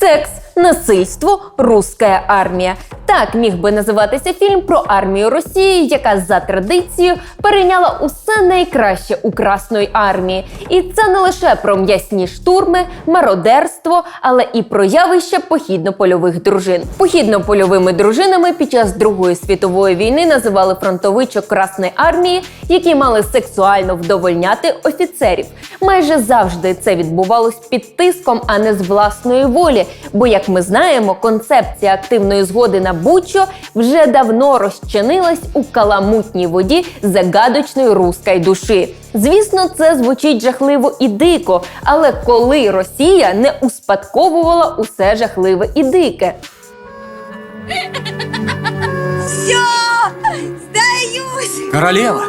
Секс, насильство, русская армія. Так міг би називатися фільм про армію Росії, яка за традицією перейняла усе найкраще у Красної армії. І це не лише про м'ясні штурми, мародерство, але і про явище похідно-польових дружин. Похідно-польовими дружинами під час Другої світової війни називали фронтовичок Красної армії, які мали сексуально вдовольняти офіцерів. Майже завжди це відбувалось під тиском, а не з власної волі. Бо, як ми знаємо, концепція активної згоди на будь-що вже давно розчинилась у каламутній воді загадочної руської душі. Звісно, це звучить жахливо і дико, але коли Росія не успадковувала усе жахливе і дике. Все! Сдаюсь! Королева!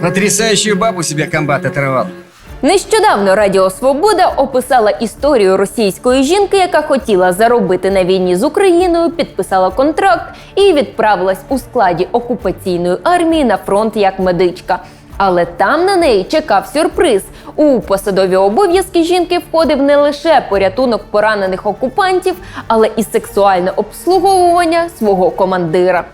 Потрясающую бабу себе комбат оторвал. Нещодавно Радіо Свобода описала історію російської жінки, яка хотіла заробити на війні з Україною, підписала контракт і відправилась у складі окупаційної армії на фронт як медичка. Але там на неї чекав сюрприз. У посадові обов'язки жінки входив не лише порятунок поранених окупантів, але і сексуальне обслуговування свого командира.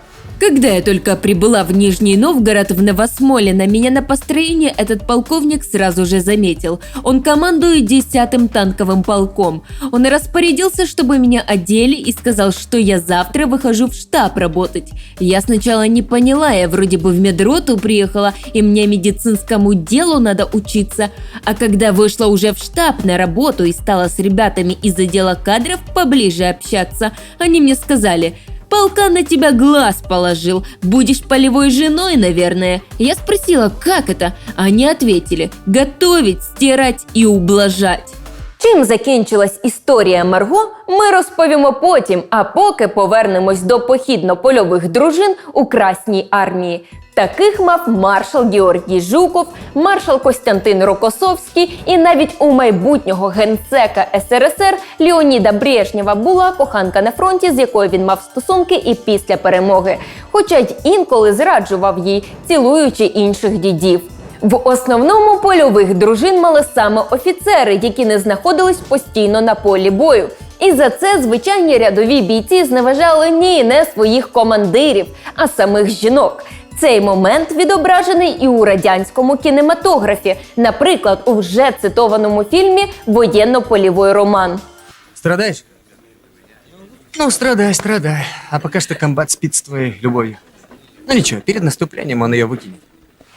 Когда я только прибыла в Нижний Новгород в Новосмолино, меня на построении этот полковник сразу же заметил. Он командует 10-м танковым полком. Он распорядился, чтобы меня одели и сказал, что я завтра выхожу в штаб работать. Я сначала не поняла, я вроде бы в медроту приехала, и мне медицинскому делу надо учиться. А когда вышла уже в штаб на работу и стала с ребятами из отдела кадров поближе общаться, они мне сказали – Полка на тебя глаз положил. Будешь полевой женой, наверное. Я спросила, как это? Они ответили, готовить, стирать и ублажать. Чим закінчилась історія Марго, ми розповімо потім. А поки повернемось до похідно-польових дружин у Красній армії. Таких мав маршал Георгій Жуков, маршал Костянтин Рокосовський і навіть у майбутнього генсека СРСР Леоніда Брежнєва була коханка на фронті, з якою він мав стосунки і після перемоги. Хоча й інколи зраджував їй, цілуючи інших дідів. В основному польових дружин мали саме офіцери, які не знаходились постійно на полі бою. І за це звичайні рядові бійці зневажали ні не своїх командирів, а самих жінок. Цей момент відображений і у радянському кінематографі, наприклад, у вже цитованому фільмі Воєнно-полівий роман. Страдаешь? Ну, страдай, страдай. А пока что комбат спит с твоей любовью. Ну ничего, перед наступлением он ее выкинет.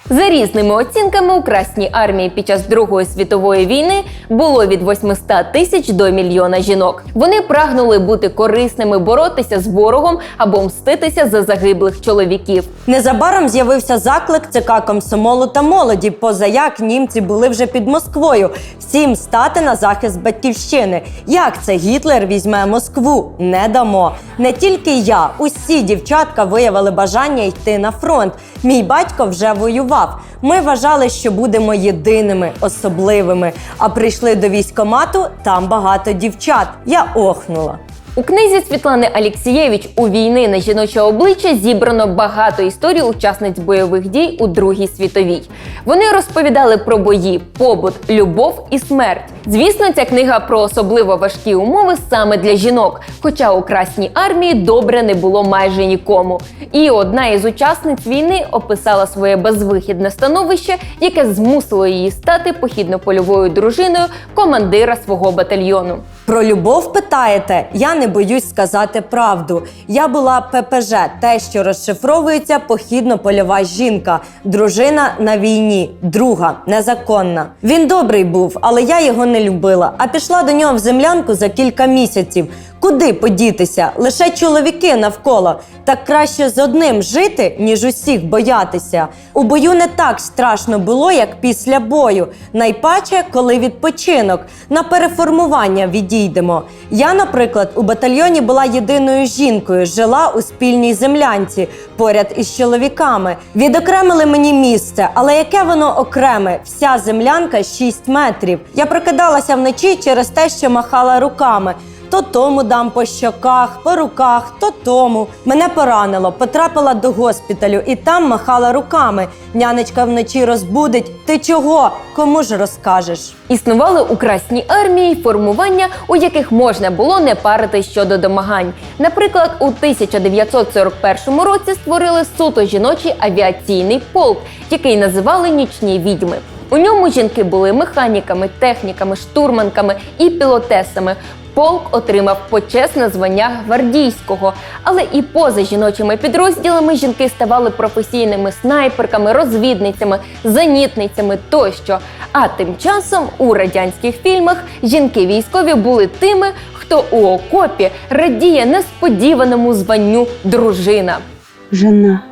За різними оцінками у Красній армії під час Другої світової війни було від 800 тисяч до мільйона жінок. Вони прагнули бути корисними, боротися з ворогом або мститися за загиблих чоловіків. Незабаром з'явився заклик ЦК комсомолу та молоді, поза як німці були вже під Москвою. Всім стати на захист батьківщини. Як це Гітлер візьме Москву? Не дамо. Не тільки я, усі дівчатка виявили бажання йти на фронт. Мій батько вже воював. Ми вважали, що будемо єдиними, особливими. А прийшли до військомату, там багато дівчат. Я охнула. У книзі Світлани Алєксієвич у війни на жіноче обличчя зібрано багато історій учасниць бойових дій у Другій світовій. Вони розповідали про бої, побут, любов і смерть. Звісно, ця книга про особливо важкі умови саме для жінок, хоча у Красній армії добре не було майже нікому. І одна із учасниць війни описала своє безвихідне становище, яке змусило її стати похідно-польовою дружиною командира свого батальйону. Про любов питаєте? Я не боюсь сказати правду. Я була ППЖ, те, що розшифровується похідно-польова жінка, дружина на війні, друга, незаконна. Він добрий був, але я його не любила. А пішла до нього в землянку за кілька місяців. Куди подітися? Лише чоловіки навколо. Так краще з одним жити, ніж усіх боятися. У бою не так страшно було, як після бою. Найпаче, коли відпочинок. На переформування відійдемо. Я, наприклад, у батальйоні була єдиною жінкою, жила у спільній землянці поряд із чоловіками. Відокремили мені місце, але яке воно окреме? Вся землянка 6 метрів. Я прокидалася вночі через те, що махала руками. То тому дам по щоках, по руках, то тому. Мене поранило, потрапила до госпіталю і там махала руками. Нянечка вночі розбудить. Ти чого? Кому ж розкажеш? Існували у Красній армії формування, у яких можна було не парити щодо домагань. Наприклад, у 1941 році створили суто жіночий авіаційний полк, який називали нічні відьми. У ньому жінки були механіками, техніками, штурманками і пілотесами. Полк отримав почесне звання гвардійського, але і поза жіночими підрозділами жінки ставали професійними снайперками, розвідницями, зенітницями тощо. А тим часом у радянських фільмах жінки військові були тими, хто у окопі радіє несподіваному званню дружина. Жена.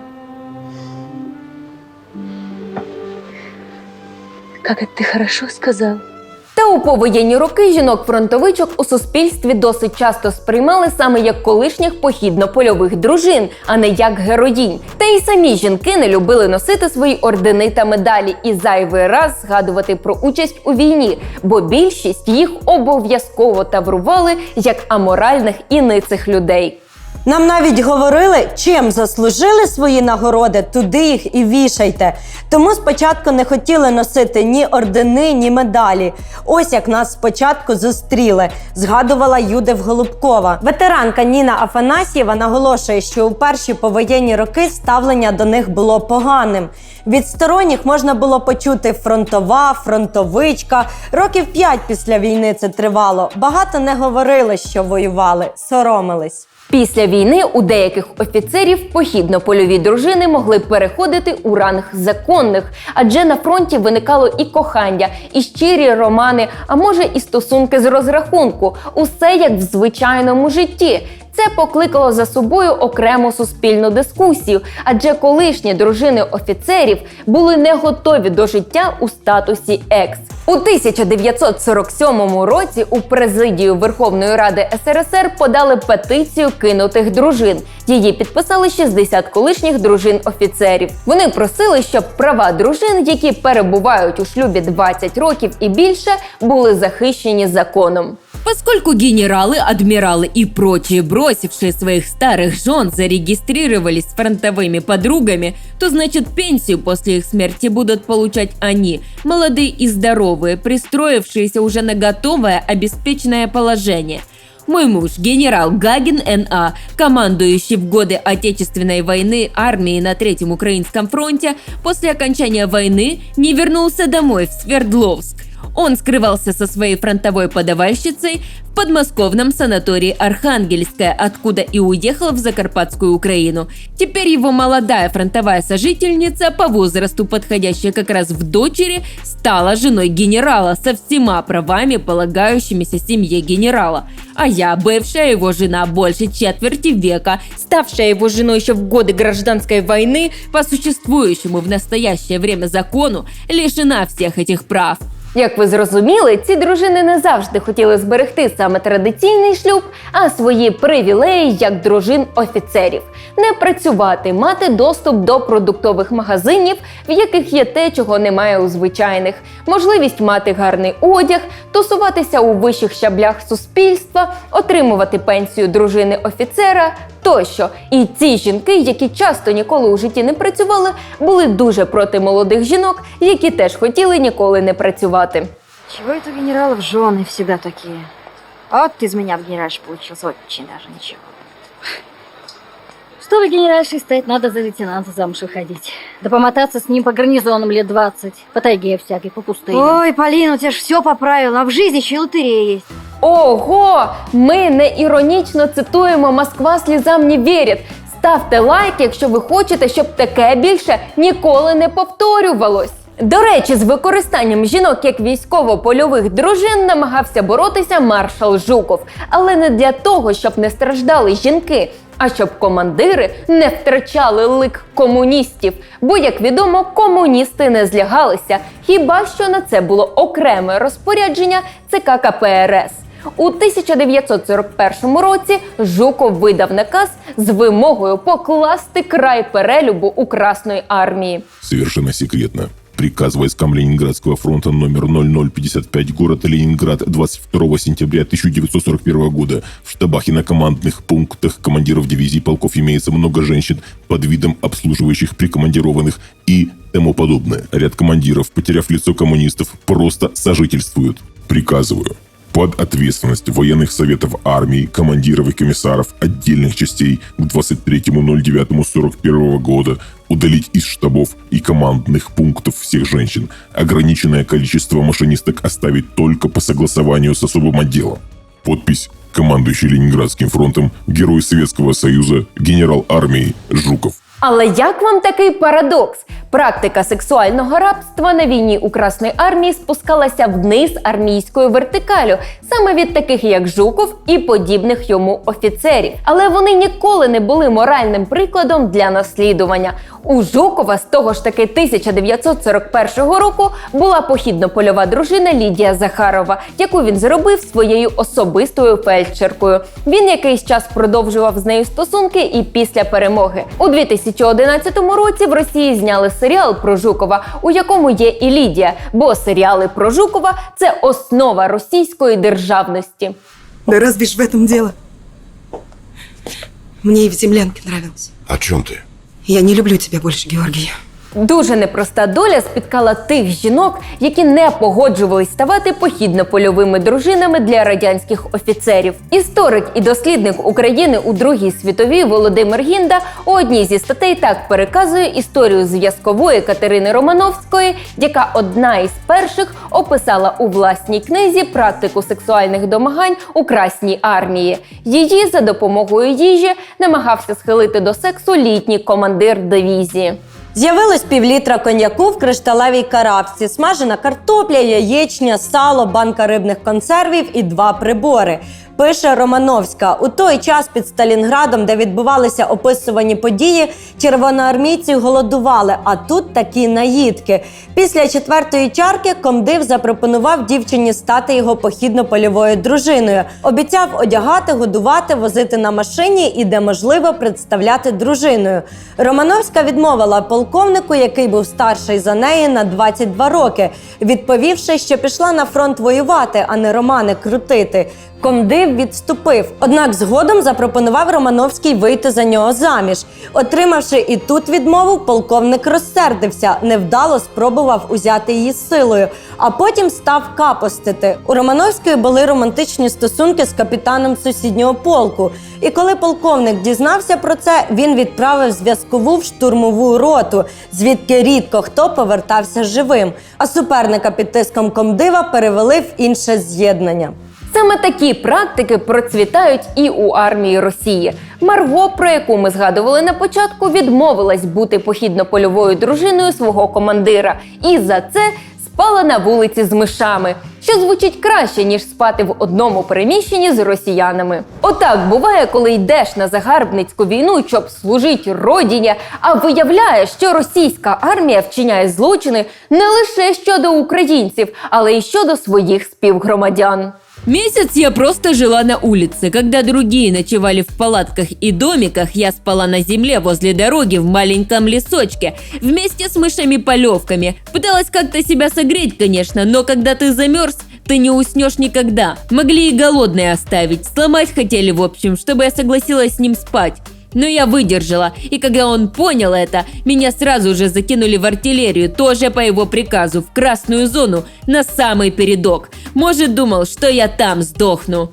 Как это ты хорошо сказал. Та у повоєнні роки жінок-фронтовичок у суспільстві досить часто сприймали саме як колишніх похідно-польових дружин, а не як героїнь. Та й самі жінки не любили носити свої ордени та медалі і зайвий раз згадувати про участь у війні, бо більшість їх обов'язково таврували як аморальних і ницих людей. Нам навіть говорили, чим заслужили свої нагороди, туди їх і вішайте. Тому спочатку не хотіли носити ні ордени, ні медалі. Ось як нас спочатку зустріли, згадувала Юдив Голубкова. Ветеранка Ніна Афанасьєва наголошує, що у перші повоєнні роки ставлення до них було поганим. Від сторонніх можна було почути фронтова, фронтовичка. Років п'ять після війни це тривало. Багато не говорили, що воювали, соромились. Після війни у деяких офіцерів похідно-польові дружини могли переходити у ранг законних, адже на фронті виникало і кохання, і щирі романи, а може і стосунки з розрахунку. Усе як в звичайному житті. Це покликало за собою окрему суспільну дискусію, адже колишні дружини офіцерів були не готові до життя у статусі екс. У 1947 році у президію Верховної Ради СРСР подали петицію кинутих дружин. Її підписали 60 колишніх дружин офіцерів. Вони просили, щоб права дружин, які перебувають у шлюбі 20 років і більше, були захищені законом. Поскольку генералы, адмиралы и прочие, бросившие своих старых жен, зарегистрировались с фронтовыми подругами, то значит пенсию после их смерти будут получать они, молодые и здоровые, пристроившиеся уже на готовое обеспеченное положение. Мой муж, генерал Гагин Н.А., командующий в годы Отечественной войны армии на Третьем Украинском фронте, после окончания войны не вернулся домой в Свердловск. Он скрывался со своей фронтовой подавальщицей в подмосковном санатории Архангельская, откуда и уехал в Закарпатскую Украину. Теперь его молодая фронтовая сожительница, по возрасту подходящая как раз в дочери, стала женой генерала со всема правами, полагающимися семье генерала. А я, бывшая его жена больше четверти века, ставшая его женой еще в годы гражданской войны, по существующему в настоящее время закону, лишена всех этих прав. Як ви зрозуміли, ці дружини не завжди хотіли зберегти саме традиційний шлюб, а свої привілеї як дружин офіцерів, не працювати, мати доступ до продуктових магазинів, в яких є те, чого немає у звичайних, можливість мати гарний одяг, тусуватися у вищих щаблях суспільства, отримувати пенсію дружини офіцера тощо. І ці жінки, які часто ніколи у житті не працювали, були дуже проти молодих жінок, які теж хотіли ніколи не працювати. Чего это у генералов жены всегда такие? Вот из меня в генеральше получился очень даже ничего. Чтобы генеральшей стать, надо за лейтенанта замуж выходить. Да помотаться с ним по гарнизонам лет 20, по тайге всякой, по пустыням. Ой, Полина, у тебя же все по правилам, а в жизни еще и лотерея есть. Ого! Ми не іронічно цитуємо Москва слізам не вірить. Ставте лайк, якщо ви хочете, щоб таке більше ніколи не повторювалось. До речі, з використанням жінок як військово-польових дружин намагався боротися маршал Жуков, але не для того, щоб не страждали жінки, а щоб командири не втрачали лик комуністів. Бо, як відомо, комуністи не злягалися, хіба що на це було окреме розпорядження ЦК КПРС. У 1941 році Жуков видав наказ з вимогою покласти край перелюбу у Красної армії. Совершенно секретно. Приказ войскам Ленинградского фронта номер 0055 город Ленинград 22 сентября 1941 года. В штабах и на командных пунктах командиров дивизий полков имеется много женщин под видом обслуживающих прикомандированных и тому подобное. Ряд командиров, потеряв лицо коммунистов, просто сожительствуют. Приказываю под ответственность военных советов армии, командиров и комиссаров отдельных частей к 23.09.41 года удалить из штабов и командных пунктов всех женщин. Ограниченное количество машинисток оставить только по согласованию с особым отделом. Подпись командующий Ленинградским фронтом, герой Советского Союза, генерал армии Жуков. Але як вам такий парадокс? Практика сексуального рабства на війні у Красної армії спускалася вниз армійською вертикалю, саме від таких як Жуков і подібних йому офіцерів. Але вони ніколи не були моральним прикладом для наслідування. У Жукова з того ж таки 1941 року була похідно-польова дружина Лідія Захарова, яку він зробив своєю особистою фельдшеркою. Він якийсь час продовжував з нею стосунки і після перемоги. У 2011 році в Росії зняли серіал про Жукова, у якому є і Лідія, бо серіали про Жукова це основа російської державності. Да разве ж в этом дело? Мне и в землянке нравилось. О чем ты? Я не люблю тебя больше, Георгий. Дуже непроста доля спіткала тих жінок, які не погоджувались ставати похідно-польовими дружинами для радянських офіцерів. Історик і дослідник України у Другій світовій Володимир Гінда у одній зі статей так переказує історію зв'язкової Катерини Романовської, яка одна із перших описала у власній книзі практику сексуальних домагань у Красній армії. Її за допомогою їжі намагався схилити до сексу літній командир дивізії. З'явилось півлітра коньяку в кришталевій карабці, смажена картопля, яєчня, сало, банка рибних консервів і два прибори. Пише Романовська. У той час під Сталінградом, де відбувалися описувані події, червоноармійці голодували, а тут такі наїдки. Після четвертої чарки комдив запропонував дівчині стати його похідно-польовою дружиною. Обіцяв одягати, годувати, возити на машині і, де можливо, представляти дружиною. Романовська відмовила полковнику, який був старший за неї на 22 роки, відповівши, що пішла на фронт воювати, а не романи крутити. Комдив відступив, однак згодом запропонував Романовський вийти за нього заміж. Отримавши і тут відмову, полковник розсердився, невдало спробував узяти її силою, а потім став капостити. У Романовської були романтичні стосунки з капітаном сусіднього полку. І коли полковник дізнався про це, він відправив зв'язкову в штурмову роту, звідки рідко хто повертався живим. А суперника під тиском комдива перевели в інше з'єднання. Саме такі практики процвітають і у армії Росії. Марго, про яку ми згадували на початку, відмовилась бути похідно-польовою дружиною свого командира, і за це спала на вулиці з мишами, що звучить краще ніж спати в одному приміщенні з росіянами. Отак буває, коли йдеш на загарбницьку війну, щоб служити родині, а виявляє, що російська армія вчиняє злочини не лише щодо українців, але й щодо своїх співгромадян. Месяц я просто жила на улице. Когда другие ночевали в палатках и домиках, я спала на земле возле дороги в маленьком лесочке вместе с мышами-полевками. Пыталась как-то себя согреть, конечно, но когда ты замерз, ты не уснешь никогда. Могли и голодные оставить, сломать хотели, в общем, чтобы я согласилась с ним спать. Но я выдержала, и когда он понял это, меня сразу же закинули в артиллерию, тоже по его приказу, в красную зону, на самый передок. Может, думал, что я там сдохну.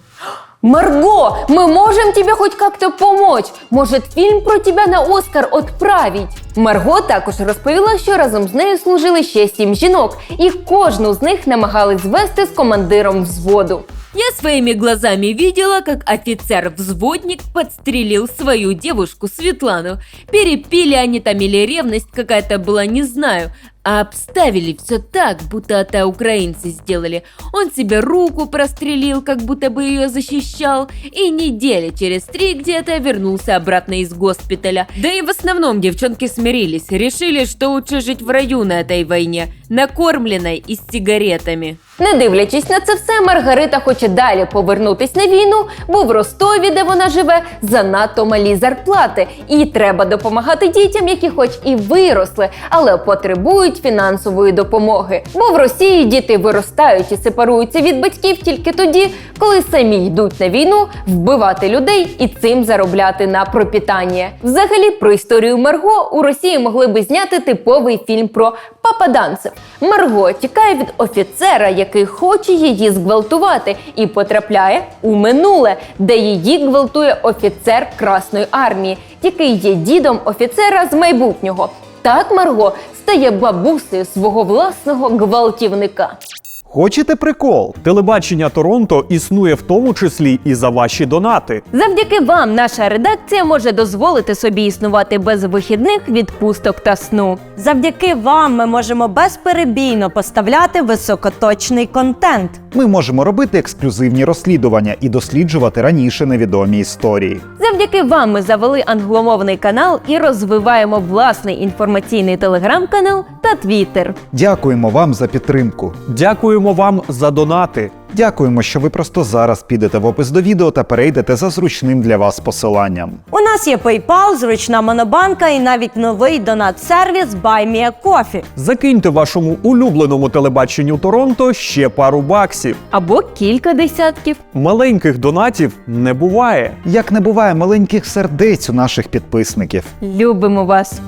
Марго, мы можем тебе хоть как-то помочь. Может, фільм про тебе на Оскар отправить? Марго також розповіла, що разом з нею служили ще сім жінок, і кожну з них намагались звести з командиром взводу. Я своими глазами видела, как офицер-взводник подстрелил свою девушку Светлану. Перепили они там или ревность какая-то была, не знаю. А обставили все так, будто это украинцы сделали. Он себе руку прострелил, как будто бы ее защищал. И недели через три где-то вернулся обратно из госпиталя. Да и в основном девчонки смирились. Решили, что лучше жить в раю на этой войне. Накормленной с сигаретами. Не дивлячись на це все, Маргарита хоче далі повернутись на війну, бо в Ростові, де вона живе, занадто малі зарплати, і треба допомагати дітям, які хоч і виросли, але потребують фінансової допомоги. Бо в Росії діти виростають і сепаруються від батьків тільки тоді, коли самі йдуть на війну вбивати людей і цим заробляти на пропітання. Взагалі, про історію Марго у Росії могли би зняти типовий фільм про пападанцев. Марго тікає від офіцера, який хоче її зґвалтувати, і потрапляє у минуле, де її гвалтує офіцер Красної армії, який є дідом офіцера з майбутнього. Так Марго стає бабусею свого власного гвалтівника. Хочете прикол? Телебачення Торонто існує в тому числі і за ваші донати. Завдяки вам наша редакція може дозволити собі існувати без вихідних, відпусток та сну. Завдяки вам ми можемо безперебійно поставляти високоточний контент. Ми можемо робити ексклюзивні розслідування і досліджувати раніше невідомі історії. Завдяки вам ми завели англомовний канал і розвиваємо власний інформаційний телеграм-канал та твіттер. Дякуємо вам за підтримку. Дякуємо вам за донати. Дякуємо, що ви просто зараз підете в опис до відео та перейдете за зручним для вас посиланням. У нас є PayPal, зручна монобанка і навіть новий донат-сервіс BuyMeACoffee. Закиньте вашому улюбленому телебаченню Торонто ще пару баксів. Або кілька десятків. Маленьких донатів не буває. Як не буває маленьких сердець у наших підписників. Любимо вас!